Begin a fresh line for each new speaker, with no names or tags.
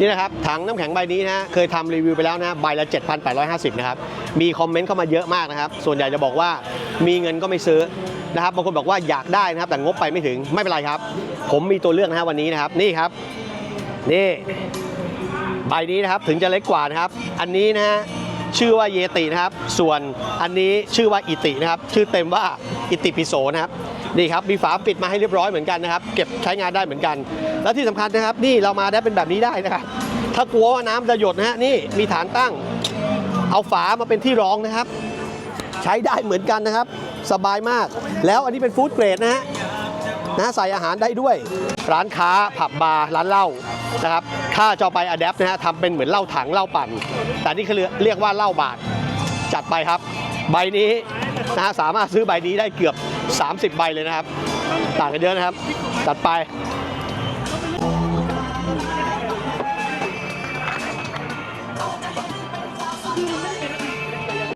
นี่นะครับถังน้ำแข็งใบนี้นะเคยทำรีวิวไปแล้วนะฮะใบละ 7,850 นะครับ มีคอมเมนต์เข้ามาเยอะมากนะครับ ส่วนใหญ่จะบอกว่ามีเงินก็ไม่ซื้อนะครับบางคนบอกว่าอยากได้นะครับ แต่งบไปไม่ถึงไม่เป็นไรครับ ผมมีตัวเลือกนะฮะวันนี้นะครับนี่ครับนี่ใบนี้นะครับถึงจะเล็กกว่านะครับ อันนี้นะฮะชื่อว่าเยตินะครับ ส่วนอันนี้ชื่อว่าอิตินะครับ ชื่อเต็มว่าอิติปิโสนะครับ นี่ครับมีฝาปิดมาให้เรียบร้อยเหมือนกันนะครับ เก็บใช้งานได้เหมือนกัน แล้วที่สำคัญนะครับ นี่เรามาได้เป็นแบบนี้ได้นะครับ ถ้ากลัวว่าน้ำจะหยดนะฮะนี่มีฐานตั้ง เอาฝามาเป็นที่รองนะครับ ใช้ได้เหมือนกันนะครับ สบายมาก แล้วอันนี้เป็นฟู้ดเกรดนะฮะนะใส่อาหารได้ด้วย ร้านค้าผับบาร์ร้านเหล้านะครับถ้าจะเอไปอัดแอปนะฮะทำเป็นเหมือนเหล้าถังเหล้าปั่น แต่นี่คือเรียกว่าเหล้าบาทจัดไปครับ ใบนี้นะสามารถซื้อใบนี้ได้เกือบ 30 ใบเลยนะครับ ต่างกันเยอะนะครับจัดไป